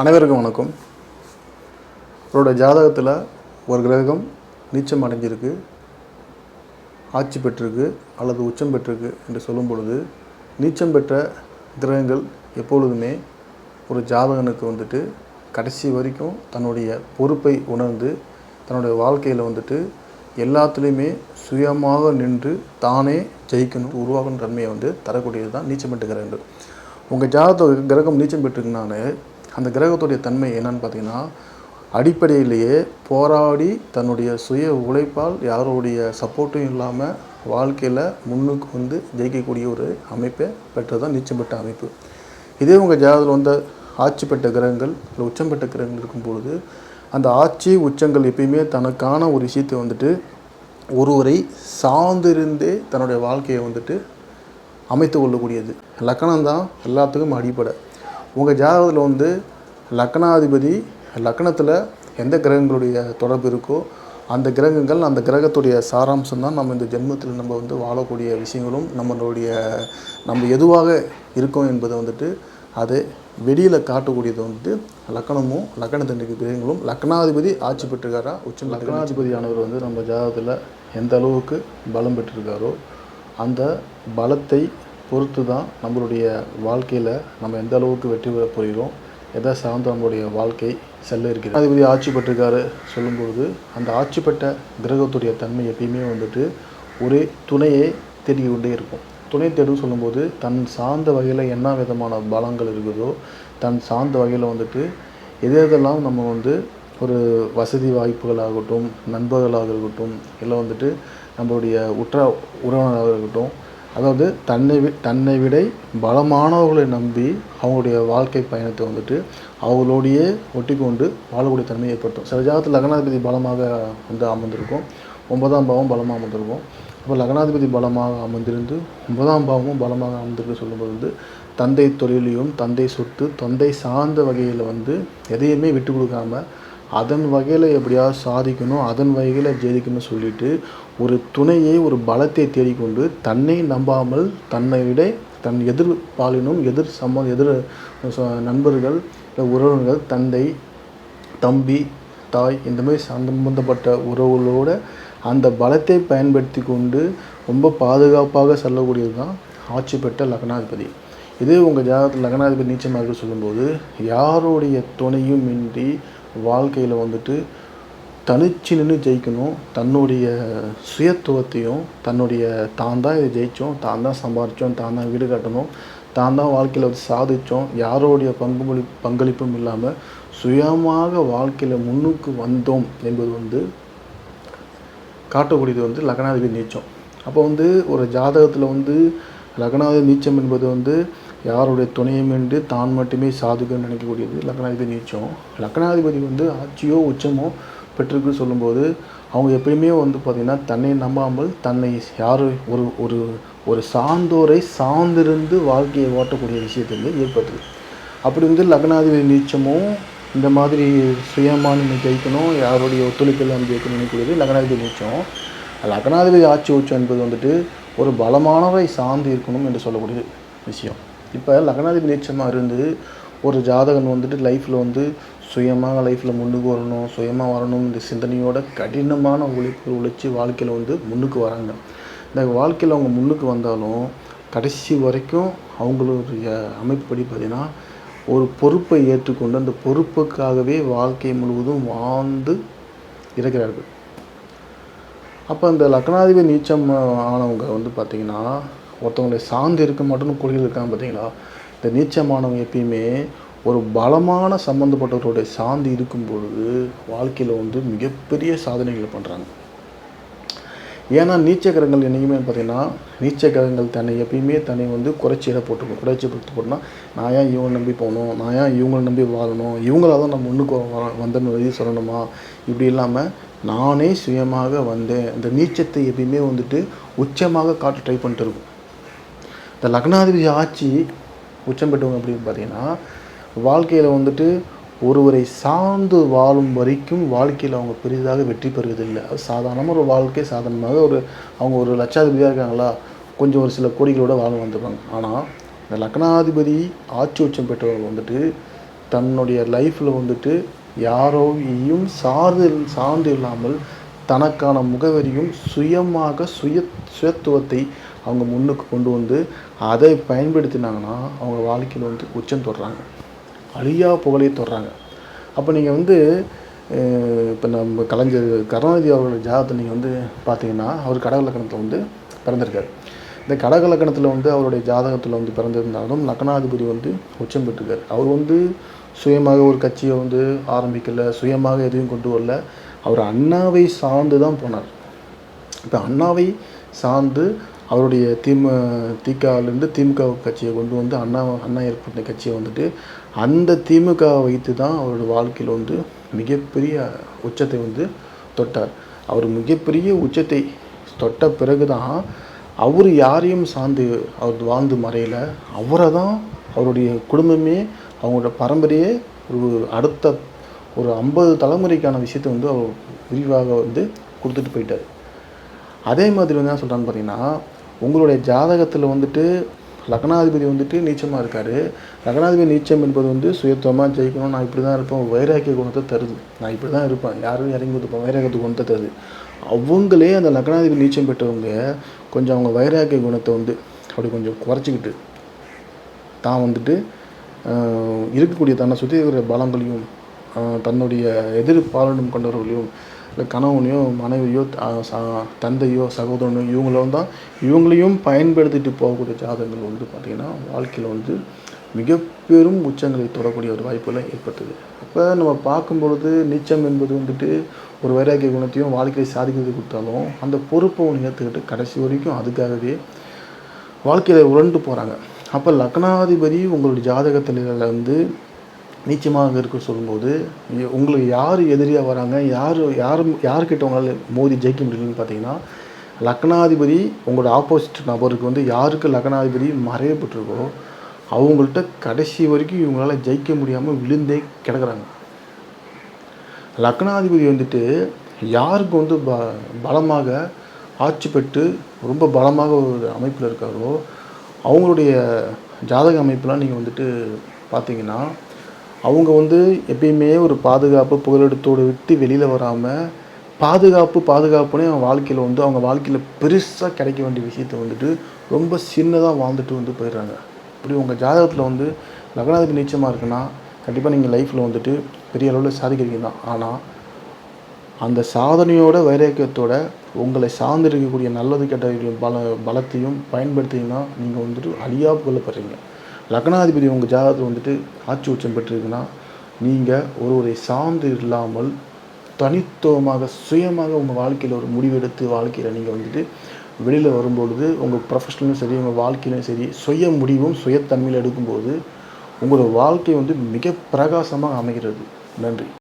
அனைவருக்கும் வணக்கம். அவரோட ஜாதகத்தில் ஒரு கிரகம் நீச்சம் அடைஞ்சிருக்கு ஆட்சி பெற்றிருக்கு அல்லது உச்சம் பெற்றிருக்கு என்று சொல்லும் பொழுது நீச்சம் பெற்ற கிரகங்கள் எப்பொழுதுமே ஒரு ஜாதகனுக்கு வந்துட்டு கடைசி வரைக்கும் தன்னுடைய பொறுப்பை உணர்ந்து தன்னுடைய வாழ்க்கையில் வந்துட்டு எல்லாத்துலேயுமே சுயமாக நின்று தானே ஜெயிக்கணும். உருவாகும் தன்மையை வந்து தரக்கூடியது தான் நீச்சம் பெற்ற கிரகங்கள். உங்கள் ஜாதகத்தை கிரகம் நீச்சம் பெற்றிருக்குனாலே அந்த கிரகத்துடைய தன்மை என்னன்னு பார்த்தீங்கன்னா அடிப்படையிலேயே போராடி தன்னுடைய சுய உழைப்பால் யாருடைய சப்போர்ட்டும் இல்லாமல் வாழ்க்கையில் முன்னுக்கு வந்து ஜெயிக்கக்கூடிய ஒரு அமைப்பை பெற்றதான் நீச்சம் பெற்ற அமைப்பு. இதே உங்கள் ஜாதகத்தில் வந்த ஆட்சி பெற்ற கிரகங்கள் இல்லை உச்சம் பெற்ற கிரகங்கள் இருக்கும்பொழுது அந்த ஆட்சி உச்சங்கள் எப்பயுமே தனக்கான ஒரு விஷயத்தை வந்துட்டு ஒருவரை சார்ந்திருந்தே தன்னுடைய வாழ்க்கையை வந்துட்டு அமைத்து கொள்ளக்கூடியது. லக்கணம் தான் எல்லாத்துக்கும் அடிப்படை. உங்கள் ஜாதகத்தில் வந்து லக்கணாதிபதி லக்கணத்தில் எந்த கிரகங்களுடைய தொடர்பு இருக்கோ அந்த கிரகங்கள் அந்த கிரகத்துடைய சாராம்சம் தான் நம்ம இந்த ஜென்மத்தில் நம்ம வந்து வாழக்கூடிய விஷயங்களும் நம்மளுடைய நம்ம எதுவாக இருக்கோம் என்பதை வந்துட்டு அதை வெளியில் காட்டக்கூடியது வந்துட்டு லக்கணமும் லக்கணத்தின் கிரகங்களும் லக்னாதிபதி ஆட்சி பெற்றிருக்காரா? உச்ச லக்னாதிபதியானவர் வந்து நம்ம ஜாதகத்தில் எந்த அளவுக்கு பலம் பெற்றிருக்காரோ அந்த பலத்தை பொறுத்து தான் நம்மளுடைய வாழ்க்கையில் நம்ம எந்த அளவுக்கு வெற்றி பெற போகிறோம் எதை சார்ந்து நம்மளுடைய வாழ்க்கை செல்ல இருக்கிறது. அதிபதி ஆட்சி பெற்றிருக்காரு சொல்லும்பொழுது அந்த ஆட்சி பெற்ற கிரகத்துடைய தன்மை எப்பயுமே வந்துட்டு ஒரு துணையை தேடி கொண்டே இருக்கும். துணை தேடும் சொல்லும்போது தன் சார்ந்த வகையில் என்ன விதமான பலங்கள் இருக்குதோ தன் சார்ந்த வகையில் வந்துட்டு எது எதெல்லாம் நம்ம வந்து ஒரு வசதி வாய்ப்புகளாகட்டும் நண்பர்களாக இருக்கட்டும் இல்லை வந்துட்டு நம்மளுடைய உற்ற உறவினராக இருக்கட்டும் அதாவது தன்னை வி தன்னை விட பலமானவர்களை நம்பி அவங்களுடைய வாழ்க்கை பயணத்தை வந்துட்டு அவங்களோடையே ஒட்டி கொண்டு வாழக்கூடிய தன்மையை ஏற்படுத்தும். சில ஜாதகத்தில் லக்னாதிபதி பலமாக வந்து அமர்ந்திருக்கும். ஒன்பதாம் பாவம் பலமாக அமர்ந்திருக்கும். அப்போ லக்னாதிபதி பலமாக அமர்ந்திருந்து ஒன்பதாம் பாவமும் பலமாக அமர்ந்திருக்கு சொல்லும்போது வந்து தந்தை தொழிலையும் தந்தை சொத்து தந்தை சார்ந்த வகையில் வந்து எதையுமே விட்டு கொடுக்காமல் அதன் வகையில் எப்படியாவது சாதிக்கணும் அதன் வகையில் ஜெயிக்கணும்னு சொல்லிட்டு ஒரு துணையை ஒரு பலத்தை தேடிக்கொண்டு தன்னை நம்பாமல் தன்னை விட தன் எதிர் பாலினும் எதிர் சம்ம எதிர் ச- நண்பர்கள் இல்லை உறவினர்கள் தந்தை தம்பி தாய் இந்த மாதிரி சம்பந்தப்பட்ட உறவுகளோட அந்த பலத்தை பயன்படுத்தி கொண்டு ரொம்ப பாதுகாப்பாக செல்லக்கூடியது தான் ஆட்சி பெற்ற லக்னாதிபதி. இதே உங்கள் ஜாதகத்தில் லக்னாதிபதி நீச்சமாக சொல்லும்போது யாருடைய துணையும் இன்றி வாழ்க்கையில் வந்துட்டு தனிச்சு நின்று ஜெயிக்கணும். தன்னுடைய சுயத்துவத்தையும் தன்னுடைய தான் தான் இதை ஜெயித்தோம் தான் தான் சம்பாரித்தோம் தான் தான் வீடு கட்டணும். தான் தான் வாழ்க்கையில் வந்து சாதித்தோம் யாரோடைய பங்குமொழி பங்களிப்பும் இல்லாமல் சுயமாக வாழ்க்கையில் முன்னுக்கு வந்தோம் என்பது வந்து காட்டக்கூடியது வந்து லக்னாதிபதி நீச்சம். அப்போ வந்து ஒரு ஜாதகத்தில் வந்து லக்னாதிபதி நீச்சம் என்பது வந்து யாருடைய துணையுமின்றி தான் மட்டுமே சாதிக்கணும்னு நினைக்கக்கூடியது. லக்னாதிபதி நீச்சம். லக்னாதிபதி வந்து ஆட்சியோ உச்சமோ பெற்றிருக்கு சொல்லும்போது அவங்க எப்பயுமே வந்து பார்த்திங்கன்னா தன்னை நம்பாமல் தன்னை யார் ஒரு ஒரு ஒரு சார்ந்தோரை சார்ந்திருந்து வாழ்க்கையை ஓட்டக்கூடிய விஷயத்தை வந்து ஏற்படுத்துது. அப்படி வந்து லக்னாதிபதி நீச்சமும் இந்த மாதிரி சுயமாக நம்ம ஜெயிக்கணும் யாருடைய ஒத்துழைப்பு இல்லாமல் ஜெயிக்கணும் நினைக்கக்கூடியது லக்னாதிபதி நீச்சம். லக்னாதிபதி ஆட்சி உச்சம் என்பது வந்துட்டு ஒரு பலமானவரை சார்ந்து இருக்கணும் என்று சொல்லக்கூடிய விஷயம். இப்போ லக்னாதிபதி நீச்சமாக இருந்து ஒரு ஜாதகன் வந்துட்டு லைஃப்பில் வந்து சுயமாக லைஃப்பில் முன்னுக்கு வரணும் சுயமாக வரணும் இந்த சிந்தனையோட கடினமான உழைப்பு உழைச்சி வாழ்க்கையில் வந்து முன்னுக்கு வராங்க. இந்த வாழ்க்கையில் அவங்க முன்னுக்கு வந்தாலும் கடைசி வரைக்கும் அவங்களுடைய அமைப்புப்படி பார்த்திங்கன்னா ஒரு பொறுப்பை ஏற்றுக்கொண்டு அந்த பொறுப்புக்காகவே வாழ்க்கை முழுவதும் வாழ்ந்து இருக்கிறார்கள். அப்போ இந்த லக்னாதிபதி நீச்சம் ஆனவங்க வந்து பார்த்திங்கன்னா ஒருத்தவங்களை சார்ந்து இருக்க மாட்டோம்னு கொள்கையில் இருக்காங்க பார்த்தீங்களா? இந்த நீச்சமானவங்க எப்பயுமே ஒரு பலமான சம்மந்தப்பட்டவர்களுடைய சார்ந்து இருக்கும் பொழுது வாழ்க்கையில் வந்து மிகப்பெரிய சாதனைகளை பண்ணுறாங்க ஏன்னா நீச்சக்கிரகங்கள் என்றைக்குமே பார்த்தீங்கன்னா நீச்சக்கிரகங்கள் தன்னை எப்பயுமே தன்னை வந்து குறைச்சி இட போட்டுக்கும். குறைச்சி போட்டு போட்டோம்னா நான் ஏன் இவங்களை நம்பி போகணும்? நான் ஏன் இவங்களை நம்பி வாழணும்? இவங்களால தான் நம்ம முன்னுக்கு வ- வந்தேன்னு எழுதி சொல்லணுமா? இப்படி இல்லாமல் நானே சுயமாக வந்தேன். இந்த நீச்சத்தை எப்பயுமே வந்துட்டு உச்சமாக காட்ட ட்ரை பண்ணிட்டு இருக்கும். இந்த லக்னாதிபதி ஆட்சி உச்சம் பெற்றவங்க அப்படின்னு பார்த்தீங்கன்னா வாழ்க்கையில் வந்துட்டு ஒருவரை சார்ந்து வாழும் வரைக்கும் வாழ்க்கையில் அவங்க பெரிதாக வெற்றி பெறுவதில்லை. அது சாதாரணமாக ஒரு வாழ்க்கை சாதாரணமாக ஒரு அவங்க ஒரு லட்சாதிபதியாக இருக்காங்களா? கொஞ்சம் ஒரு சில கோடிகளோட வாழ வந்துடுவாங்க ஆனால் இந்த லக்னாதிபதி ஆட்சி உச்சம் பெற்றவர்கள் வந்துட்டு தன்னுடைய லைஃப்பில் வந்துட்டு யாரோயும் சார்ந்து சார்ந்து இல்லாமல் தனக்கான முகவரியும் சுயமாக சுய சுயத்துவத்தை அவங்க முன்னுக்கு கொண்டு வந்து அதை பயன்படுத்தினாங்கன்னா அவங்க வாழ்க்கையில் வந்து உச்சம் தொடுறாங்க. அழியா புகழை தொடுறாங்க. அப்போ நீங்கள் வந்து இப்போ நம்ம கலைஞர் கருணாநிதி அவர்களோட ஜாதகத்தை நீங்கள் வந்து பார்த்தீங்கன்னா அவர் கடக லக்கணத்தில் வந்து பிறந்திருக்காரு. இந்த கடக லக்கணத்தில் வந்து அவருடைய ஜாதகத்தில் வந்து பிறந்திருந்தாலும் லக்னாதிபதி வந்து உச்சம் பெற்றிருக்காரு. அவர் வந்து சுயமாக ஒரு கட்சியை வந்து ஆரம்பிக்கலை சுயமாக எதையும் கொண்டு வரல. அவர் அண்ணாவை சார்ந்து தான் போனார். இப்போ அண்ணாவை சார்ந்து அவருடைய திமு திகாவிலேருந்து திமுக கட்சியை கொண்டு வந்து அண்ணா அண்ணா ஏற்பட்ட கட்சியை வந்துட்டு அந்த திமுகவை வைத்து தான் அவரோட வாழ்க்கையில் வந்து மிகப்பெரிய உச்சத்தை வந்து தொட்டார். அவர் மிகப்பெரிய உச்சத்தை தொட்ட பிறகு தான் அவர் யாரையும் சார்ந்து அவர் வாழ்ந்து மறையல. அவரை தான் அவருடைய குடும்பமே அவங்களோட பரம்பரையே ஒரு அடுத்த ஒரு ஐம்பது தலைமுறைக்கான விஷயத்தை வந்து அவர் விரிவாக வந்து கொடுத்துட்டு போயிட்டார். அதே மாதிரி வந்து என்ன சொல்கிறான்னு பார்த்தீங்கன்னா உங்களுடைய ஜாதகத்தில் வந்துட்டு லக்னாதிபதி வந்துட்டு நீச்சமாக இருக்கார். லக்னாதிபதி நீச்சம் என்பது வந்து சுயத்துவமாக ஜெயிக்கணும் நான் இப்படி தான் இருப்பேன். வைராக்கிய குணத்தை தருது. நான் இப்படி தான் இருப்பேன். யாரும் இறங்கி கொடுப்பேன் வைராக்கிய குணத்தை தருது. அவங்களே அந்த லக்னாதிபதி நீச்சம் பெற்றவங்க கொஞ்சம் அவங்க வைராக்கிய குணத்தை வந்து அப்படி கொஞ்சம் குறைச்சிக்கிட்டு தான் வந்துட்டு இருக்கக்கூடிய தன்னை சுற்றி இருக்கிற பலங்களையும் தன்னுடைய எதிர்பாலனம் கொண்டவர்களையும் இல்லை கணவனையோ மனைவியோ தந்தையோ சகோதரனோ இவங்களும் தான் இவங்களையும் பயன்படுத்திட்டு போகக்கூடிய ஜாதகங்கள் வந்து பார்த்திங்கன்னா வாழ்க்கையில் வந்து மிக பெரும் உச்சங்களை தொடரக்கூடிய ஒரு வாய்ப்புகள் ஏற்பட்டது அப்போ நம்ம பார்க்கும்பொழுது நீச்சம் என்பது வந்துட்டு ஒரு வைராக்கிய குணத்தையும் வாழ்க்கையை சாதிக்கிறது கொடுத்தாலும் அந்த பொறுப்பை ஒன்று ஏற்றுக்கிட்டு கடைசி வரைக்கும் அதுக்காகவே வாழ்க்கையில் உரண்டு போகிறாங்க அப்போ லக்னாதிபதி உங்களுடைய ஜாதகத்தில் வந்து நீச்சமாக இருக்க சொல்லும்போது உங்களுக்கு யார் எதிரியாக வராங்க? யார் யார் யார்கிட்ட உங்களால் மோதி ஜெயிக்க முடியும்னு பார்த்தீங்கன்னா லக்னாதிபதி உங்களோட ஆப்போசிட் நபருக்கு வந்து யாருக்கு லக்னாதிபதி மறையப்பட்டிருக்கோ அவங்கள்ட்ட கடைசி வரைக்கும் இவங்களால் ஜெயிக்க முடியாமல் விழுந்தே கிடக்குறாங்க. லக்னாதிபதி வந்துட்டு யாருக்கு வந்து ப பலமாக ஆட்சி பெற்று ரொம்ப பலமாக ஒரு அமைப்பில் இருக்காரோ அவங்களுடைய ஜாதக அமைப்பெலாம் நீங்கள் வந்துட்டு பார்த்தீங்கன்னா அவங்க வந்து எப்பயுமே ஒரு பாதுகாப்பு புகலிடத்தோடு விட்டு வெளியில் வராமல் பாதுகாப்பு பாதுகாப்புனே அவங்க வாழ்க்கையில் வந்து அவங்க வாழ்க்கையில் பெருசாக கிடைக்க வேண்டிய விஷயத்த வந்துட்டு ரொம்ப சின்னதாக வாழ்ந்துட்டு வந்து போயிடுறாங்க. இப்படி உங்கள் ஜாதகத்தில் வந்து லக்னாதிபதி நீச்சமாக இருக்குன்னா கண்டிப்பாக நீங்கள் லைஃப்பில் வந்துட்டு பெரிய அளவில் சாதிக்கிறீங்க தான். ஆனால் அந்த சாதனையோட வைராக்கியத்தோட உங்களை சார்ந்து இருக்கக்கூடிய நல்லது கெட்ட பல பலத்தையும் பயன்படுத்திங்கன்னா நீங்கள் வந்துட்டு அழியா புகழப்படுறீங்க. லக்னாதிபதி உங்கள் ஜாதகத்தில் வந்துட்டு ஆட்சி உச்சம் பெற்றிருக்குன்னா நீங்கள் ஒருவரை சார்ந்து இல்லாமல் தனித்துவமாக சுயமாக உங்கள் வாழ்க்கையில் ஒரு முடிவெடுத்து வாழ்க்கையில் நீங்கள் வந்துட்டு வெளியில் வரும்பொழுது உங்கள் ப்ரொஃபஷனலும் சரி உங்கள் வாழ்க்கையிலும் சரி சுய முடிவும் சுயத்தன்மையில் எடுக்கும்போது உங்களோட வாழ்க்கை வந்து மிக பிரகாசமாக அமைகிறது. நன்றி.